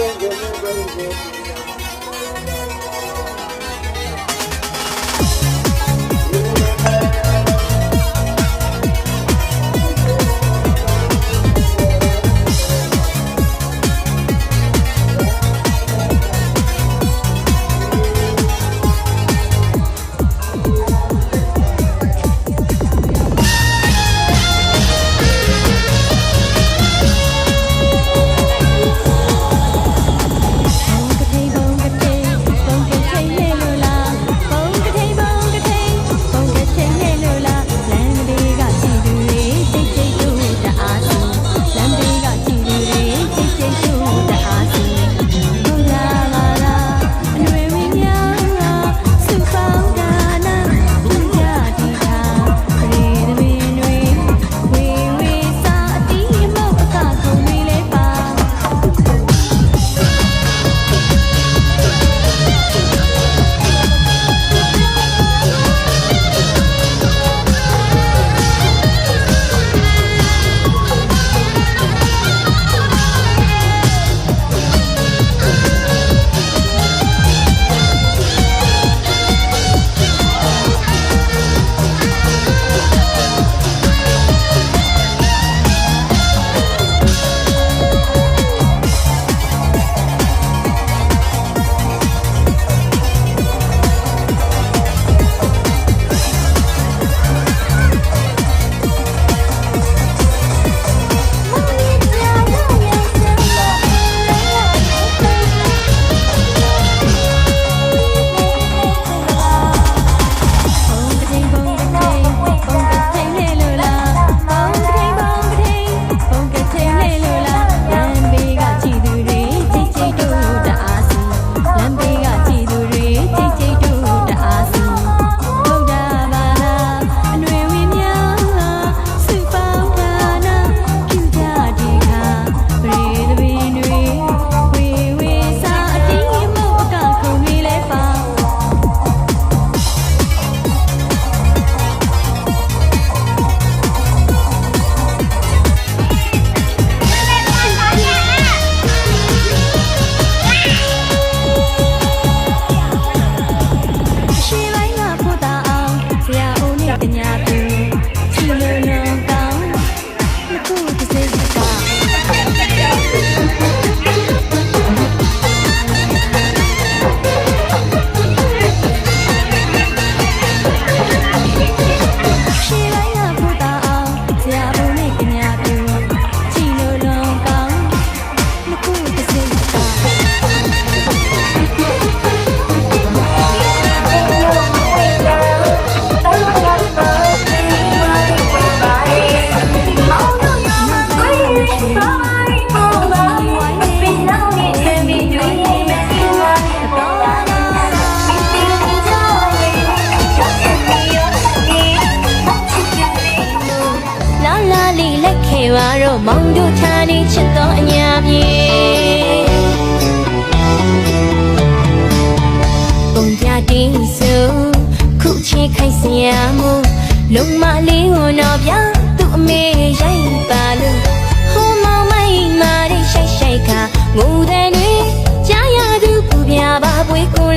bien, Dios mío, buen Dios.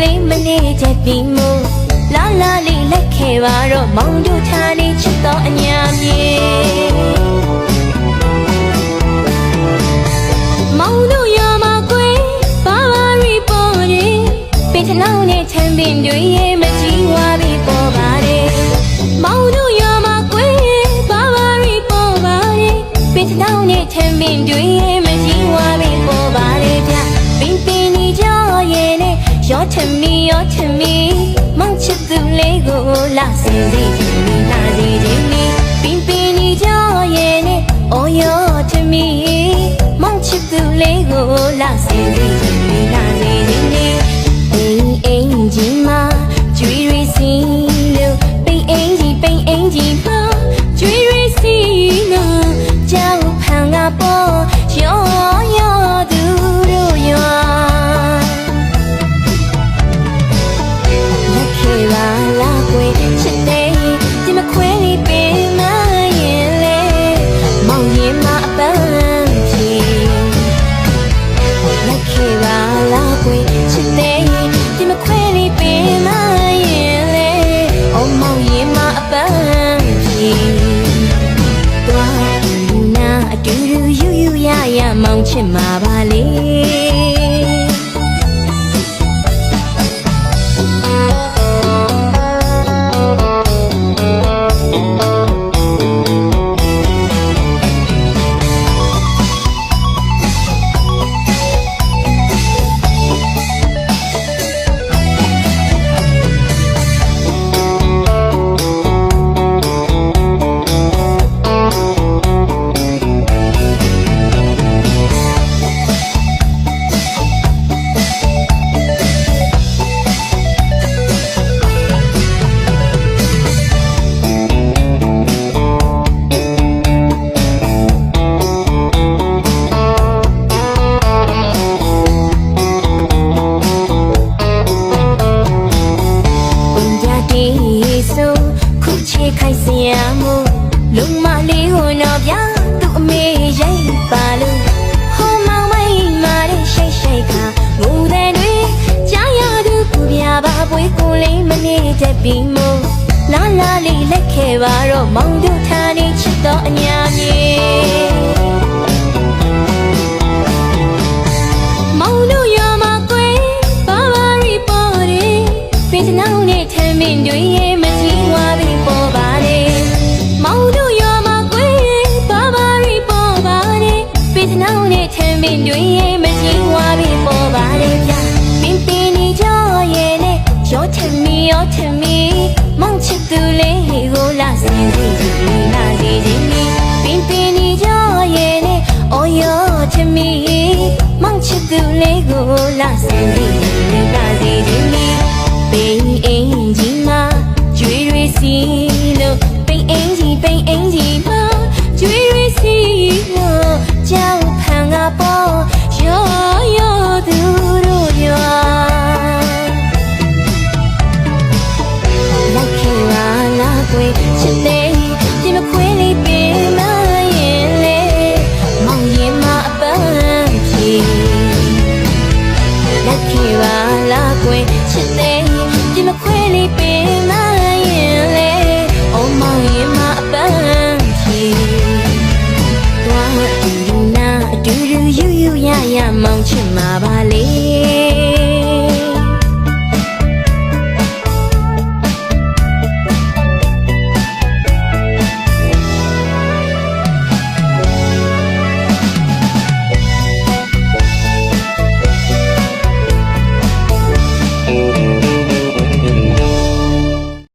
လေးမနေချက်ပြီးမို့လာလာလေးလက်ခဲပါတော့မောင်တို့ထားလေးချစ်တော့အညာမြေမောင်တို့ရမကွယ်ဘာဘာရီပေါ်နေပင်ထနောင်းနဲ့ချမ်းပင်တွေရဲ့မကြီးဝါပြီးပေါ်ပါတယ်မောင်တို့ရမကွယ်ဘာဘာရီပေါ်ပါတယ်ပင်ထနောင်းနဲ့ချမ်းပင်တွေရဲ့ Your to me your to me မောင်ချစ်သူလေးကိုလာစီစီမိလာစီဒီမီပင်ပင်ဒီကြောရဲ့နဲ့ Oh your to me မောင်ချစ်သူလေးကိုလာစီစီ ချ ကိုလေးမနေတတ်ပြီမို့လာလာလေးလက်ခဲ့ပါတော့မောင်တို့ထားနေချစ်တော့အညာမြေမောင်တို့ရမှာကွယ်ဘာဘာရီပေါ်တယ်ပင်စနောင်းနဲ့ထမ်းမင်းတွေရဲ့မကြီးဝါပြီးပေါ်ပါတယ်မောင်တို့ရမှာကွယ်ဘာဘာရီပေါ်ပါတယ်ပင်စနောင်းနဲ့ထမ်းမင်းတွေရဲ့မကြီးဝါပြီးပေါ်ပါတ နဲ့ရောထမီရောထမီမောင်ချစ်သူလေးကိုလာစင်စီကြီးလာစီကြီးပင်ပင်နေကြရဲ့နဲ့အော်ရောထမီမောင်ချစ်သူလေးကိုလာစင်ပြီး 싶네